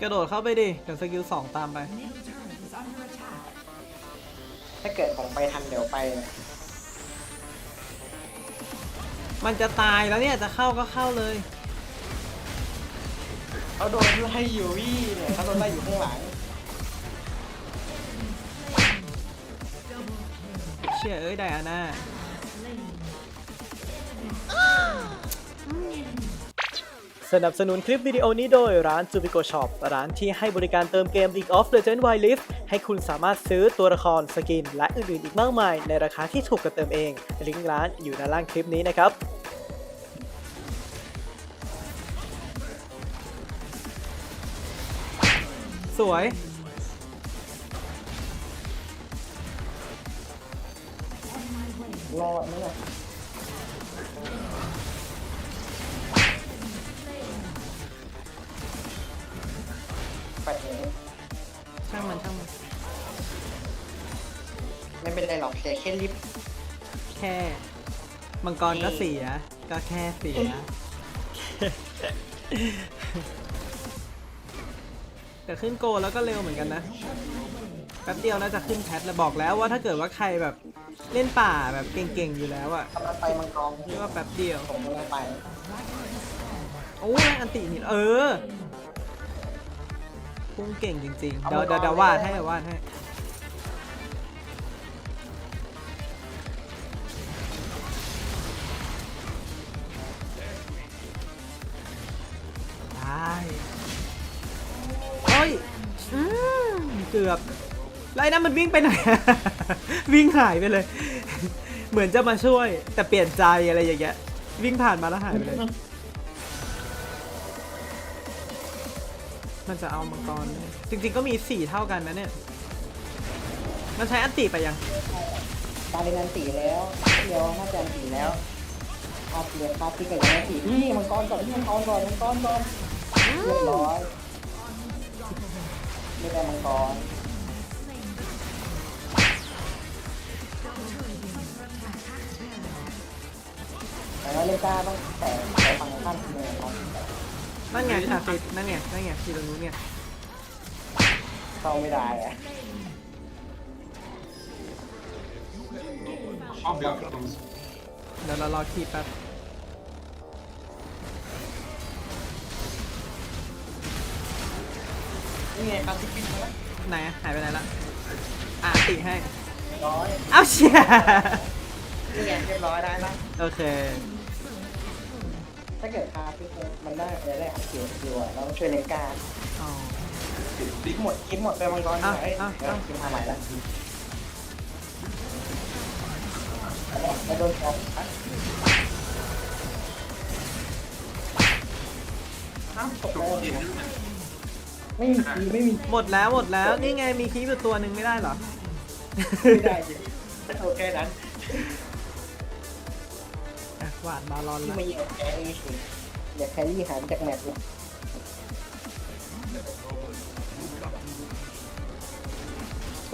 กระโดดเข้าไปดิเดี๋ยวสกิลสองตามไป ถ้าเกิดผมไปทันเดี๋ยวไปมันจะตายแล้วเนี่ย จะเข้าก็เข้าเลย เขาโดนไล่อยู่วี่เนี่ยเขาโดนไล่อยู่ข้างหลังเชี่ยเอ้ยไดอาน่า สนับสนุนคลิปวิดีโอนี้โดยร้าน j u b i c o Shop ร้านที่ให้บริการเติมเกม League of Legends Wild Rift ให้คุณสามารถซื้อตัวละครสกิน และอื่นๆอีกมากมาย ในราคาที่ถูกกว่าเติมเอง ลิงก์ร้านอยู่ด้านล่างคลิปนี้นะครับสวย รอดไหมล่ะ ช่างมันช่างมันไม่เป็นไรหรอกแค่แค่ลิฟต์แค่มังกรก็เสีย ก็แค่เสีย แต่ขึ้นโกแล้วก็เร็วเหมือนกันนะแป๊บเดียวน่าจะขึ้นแพทแล้วบอกแล้วว่าถ้าเกิดว่าใครแบบเล่นป่าแบบเก่งๆอยู่แล้วอะกำลังไปมังกรคิที่ดว่าแป๊บเดียวผมกำลังไปโอ้ยอันตินี่เออ พุ่งเก่งจริงๆ เดี๋ยวเดี๋ยวเดี๋ยววาดให้เดี๋ยววาดให้ ได้เฮ้ยอืมเกือบแล้วไอ้นั่นมันวิ่งไปไหน วิ่งหายไปเลย เหมือนจะมาช่วย แต่เปลี่ยนใจอะไรอย่างเงี้ย วิ่งผ่านมาแล้วหายไปเลย มัน มันจะเอามังกรจริงๆก็มีสี่เท่ากันนะเนี่ย มันใช้อันติไปยังตาเรนันตีแล้วเดียวน่าจะอันตีแล้วคาเรียนคาตีกับยันตีนี่มังกรก่อนนี่มังกรก่อนมังกรก่อนเรียบร้อยไม่ได้มังกรแต่ว่าเล่นก้าต้องแต่ไปฟังท่านเมืองครับ นั่นไงคาฟิตนั่นไงนั่นไงที่ตรงนู้นเนี่ยเข้าไม่ได้อะ I'll be up close. เดี๋ยวเรารอคีบแป๊บนี่ไงคาติปินแล้วไหนอะหายไปไหนละอะติให้ร้อยเอ้าเชี่ยนี่ไงเรียบร้อยได้ละโอเค ถ้าเกิดคาติปินมันได้อะไรได้อัดเสียวเสียวอะเราต้องช่วยเลก้าอ๋อคิดหมดคิดหมดไปมังกรอะเอ้ยอะเดี๋ยวอะคิดมาใหม่แล้วแล้วโดนฟ้องอะอ้าวตกแล้วไม่มีคีย์ไม่มีหมดแล้วหมดแล้วนี่ไงมีคีบอยู่ตัวหนึ่งไม่ได้เหรอ ไม่ได้จริงโอเคนั้นอะห วาดบาลอนที่แล้วมายิงแกนี่สิอย่าแครี่หายไปจากแมตช์เลย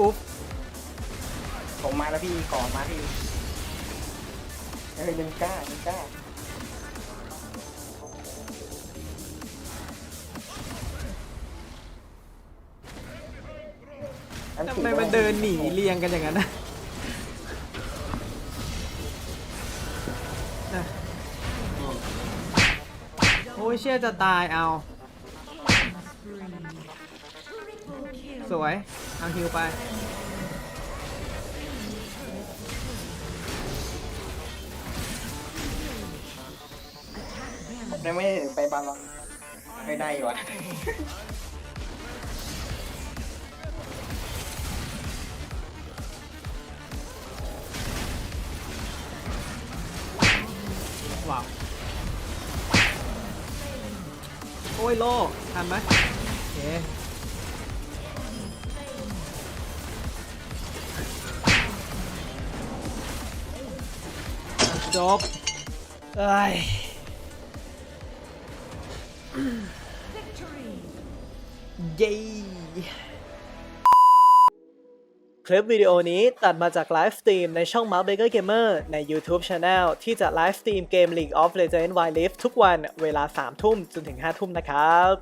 อุ๊บผมมาแล้วพี่ก่อนมาพี่เฮ้ยยังกล้ายังกล้าอัทำไมมันเดินหนีเรียงกันอย่างนั้นนะ ยเชี่ยจะตายเอา สวย เอาฮิวไป ได้ไม่ได้ไปบาลอนไม่ได้อยู่อะว้าว อ้ยโลทันไหมโอเคจบเอ้ยเย้ คลิปวิดีโอนี้ตัดมาจากไลฟ์สตรีมในช่อง Mark Baker Gamer ใน YouTube Channel ที่จะไลฟ์สตรีมเกม League of Legends Wild Rift ทุกวันเวลา 3 ทุ่มจนถึง 5 ทุ่มนะครับ